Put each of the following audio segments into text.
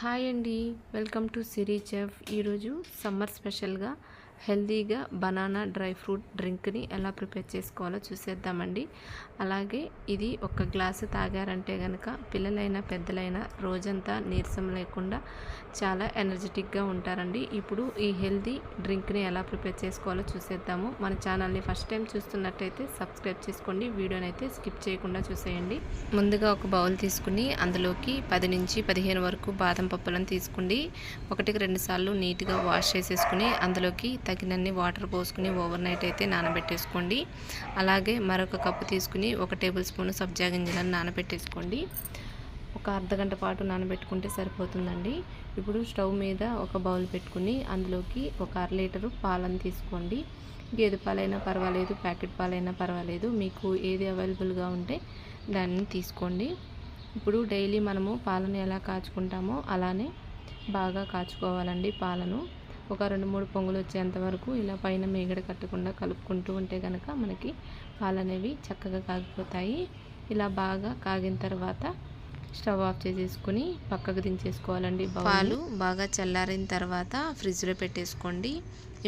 Hi అండి. Welcome to Siri chef. ఈరోజు summer స్పెషల్గా హెల్దీగా బనానా డ్రై ఫ్రూట్ డ్రింక్ని ఎలా ప్రిపేర్ చేసుకోవాలో చూసేద్దామండి. అలాగే ఇది ఒక గ్లాసు తాగారంటే కనుక పిల్లలైనా పెద్దలైనా రోజంతా నీరసం లేకుండా చాలా ఎనర్జెటిక్గా ఉంటారండి. ఇప్పుడు ఈ హెల్తీ డ్రింక్ని ఎలా ప్రిపేర్ చేసుకోవాలో చూసేద్దాము. మన ఛానల్ని ఫస్ట్ టైం చూస్తున్నట్టయితే సబ్స్క్రైబ్ చేసుకోండి. వీడియోని అయితే స్కిప్ చేయకుండా చూసేయండి. ముందుగా ఒక బౌల్ తీసుకుని అందులోకి పది నుంచి పదిహేను వరకు బాదం పప్పులను తీసుకోండి. ఒకటికి రెండు సార్లు నీట్గా వాష్ చేసేసుకుని అందులోకి తగినన్ని వాటర్ పోసుకుని ఓవర్ నైట్ అయితే నానబెట్టేసుకోండి. అలాగే మరొక కప్పు తీసుకుని ఒక టేబుల్ స్పూన్ సబ్జా గింజలను నానబెట్టేసుకోండి. ఒక అర్ధ గంట పాటు నానబెట్టుకుంటే సరిపోతుందండి. ఇప్పుడు స్టవ్ మీద ఒక బౌల్ పెట్టుకుని అందులోకి ఒక అర లీటరు పాలను తీసుకోండి. గేదె పాలైనా పర్వాలేదు ప్యాకెట్ పాలైనా పర్వాలేదు. మీకు ఏది అవైలబుల్గా ఉంటే దాన్ని తీసుకోండి. ఇప్పుడు డైలీ మనము పాలను ఎలా కాచుకుంటామో అలానే బాగా కాచుకోవాలండి పాలను. ఒక రెండు మూడు పొంగులు వచ్చేంత వరకు ఇలా పైన మేగడ కట్టకుండా కలుపుకుంటూ ఉంటే కనుక మనకి పాలు అనేవి చక్కగా కాగిపోతాయి. ఇలా బాగా కాగిన తర్వాత స్టవ్ ఆఫ్ చేసేసుకుని పక్కకు దించేసుకోవాలండి పాలు బాగా చల్లారిన తర్వాత ఫ్రిడ్జ్లో పెట్టేసుకోండి.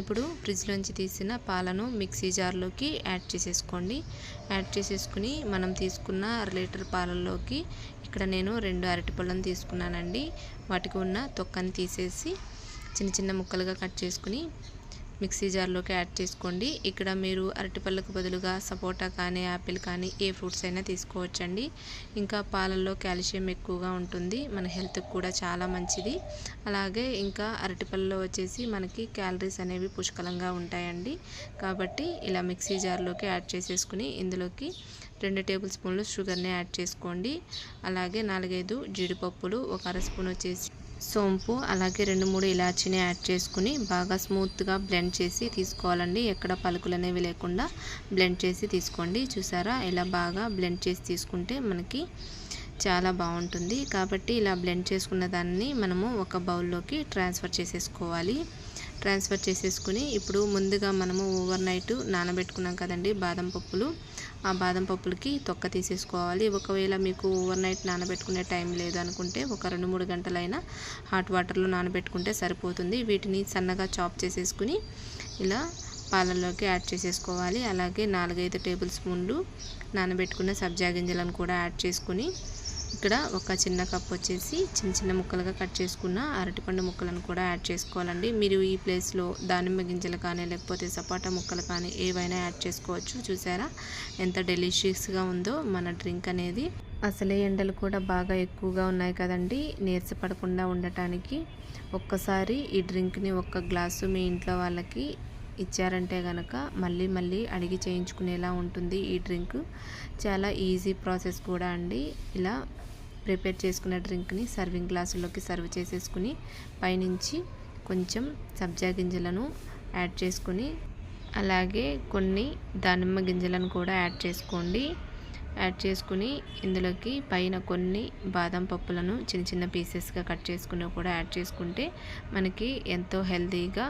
ఇప్పుడు ఫ్రిడ్జ్లోంచి తీసిన పాలను మిక్సీ జార్లోకి యాడ్ చేసేసుకోండి. యాడ్ చేసేసుకుని మనం తీసుకున్న అర లీటర్ పాలల్లోకి ఇక్కడ నేను రెండు అరటిపళ్ళను తీసుకున్నానండి. వాటికి ఉన్న తొక్కని తీసేసి చిన్న చిన్న ముక్కలుగా కట్ చేసుకుని మిక్సీ జార్లోకి యాడ్ చేసుకోండి. ఇక్కడ మీరు అరటిపళ్ళకు బదులుగా సపోటా కానీ యాపిల్ కానీ ఏ ఫ్రూట్స్ అయినా తీసుకోవచ్చండి. ఇంకా పాలల్లో కాల్షియం ఎక్కువగా ఉంటుంది. మన హెల్త్కి కూడా చాలా మంచిది. అలాగే ఇంకా అరటిపళ్ళలో వచ్చేసి మనకి క్యాలరీస్ అనేవి పుష్కలంగా ఉంటాయండి. కాబట్టి ఇలా మిక్సీ జార్లోకి యాడ్ చేసేసుకుని ఇందులోకి రెండు టేబుల్ స్పూన్లు షుగర్ని యాడ్ చేసుకోండి. అలాగే నాలుగైదు జీడిపప్పులు ఒక అర స్పూన్ వచ్చేసి సోంపు అలాగే రెండు మూడు ఇలాచీని యాడ్ చేసుకుని బాగా స్మూత్గా బ్లెండ్ చేసి తీసుకోవాలండి. ఎక్కడ పలుకులు అనేవి లేకుండా బ్లెండ్ చేసి తీసుకోండి. చూసారా? ఇలా బాగా బ్లెండ్ చేసి తీసుకుంటే మనకి చాలా బాగుంటుంది. కాబట్టి ఇలా బ్లెండ్ చేసుకున్న దాన్ని మనము ఒక బౌల్లోకి ట్రాన్స్ఫర్ చేసేసుకోవాలి. ట్రాన్స్ఫర్ చేసేసుకుని ఇప్పుడు ముందుగా మనము ఓవర్ నైట్ నానబెట్టుకున్నాం కదండి బాదం పప్పులు. ఆ బాదం పప్పులకి తొక్క తీసేసుకోవాలి. ఒకవేళ మీకు ఓవర్ నైట్ నానబెట్టుకునే టైం లేదనుకుంటే ఒక రెండు మూడు గంటలైనా హాట్ వాటర్లో నానబెట్టుకుంటే సరిపోతుంది. వీటిని సన్నగా చాప్ చేసేసుకుని ఇలా పాలల్లోకి యాడ్ చేసేసుకోవాలి. అలాగే నాలుగైదు టేబుల్ స్పూన్లు నానబెట్టుకున్న సబ్జా గింజలను కూడా యాడ్ చేసుకుని ఇక్కడ ఒక చిన్న కప్ వచ్చేసి చిన్న చిన్న ముక్కలుగా కట్ చేసుకున్న అరటిపండు ముక్కలను కూడా యాడ్ చేసుకోవాలండి. మీరు ఈ ప్లేస్లో దానిమ్మ గింజలు కానీ లేకపోతే సపోటా ముక్కలు కానీ ఏవైనా యాడ్ చేసుకోవచ్చు. చూసారా? ఎంత డెలిషియస్గా ఉందో మన డ్రింక్ అనేది. అసలే ఎండలు కూడా బాగా ఎక్కువగా ఉన్నాయి కదండి. నీరసపడకుండా ఉండటానికి ఒక్కసారి ఈ డ్రింక్ని ఒక్క గ్లాసు మీ ఇంట్లో వాళ్ళకి ఇచ్చారంటే కనుక మళ్ళీ మళ్ళీ అడిగి చేయించుకునేలా ఉంటుంది ఈ డ్రింక్. చాలా ఈజీ ప్రాసెస్ కూడా అండి. ఇలా ప్రిపేర్ చేసుకున్న డ్రింక్ని సర్వింగ్ గ్లాసుల్లోకి సర్వ్ చేసేసుకుని పైనుంచి కొంచెం సబ్జా గింజలను యాడ్ చేసుకుని అలాగే కొన్ని దానిమ్మ గింజలను కూడా యాడ్ చేసుకోండి. యాడ్ చేసుకుని ఇందులోకి పైన కొన్ని బాదం పప్పులను చిన్న చిన్న పీసెస్గా కట్ చేసుకుని కూడా యాడ్ చేసుకుంటే మనకి ఎంతో హెల్తీగా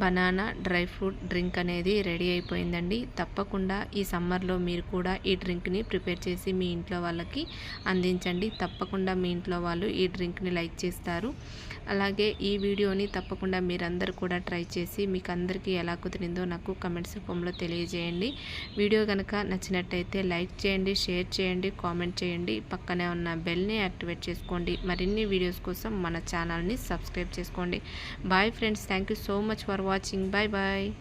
బనానా డ్రై ఫ్రూట్ డ్రింక్ అనేది రెడీ అయిపోయిందండి. తప్పకుండా ఈ సమ్మర్లో మీరు కూడా ఈ డ్రింక్ని ప్రిపేర్ చేసి మీ ఇంట్లో వాళ్ళకి అందించండి. తప్పకుండా మీ ఇంట్లో వాళ్ళు ఈ డ్రింక్ని లైక్ చేస్తారు. అలాగే ఈ వీడియోని తప్పకుండా మీరందరూ కూడా ట్రై చేసి మీకు అందరికీ ఎలా కుదిరిందో నాకు కమెంట్స్ రూపంలో తెలియజేయండి. వీడియో కనుక నచ్చినట్టయితే లైక్ చేయండి షేర్ చేయండి కామెంట్ చేయండి. పక్కనే ఉన్న బెల్ని యాక్టివేట్ చేసుకోండి. మరిన్ని వీడియోస్ కోసం మన ఛానల్ని సబ్స్క్రైబ్ చేసుకోండి. Bye friends thank so much for watching. Bye bye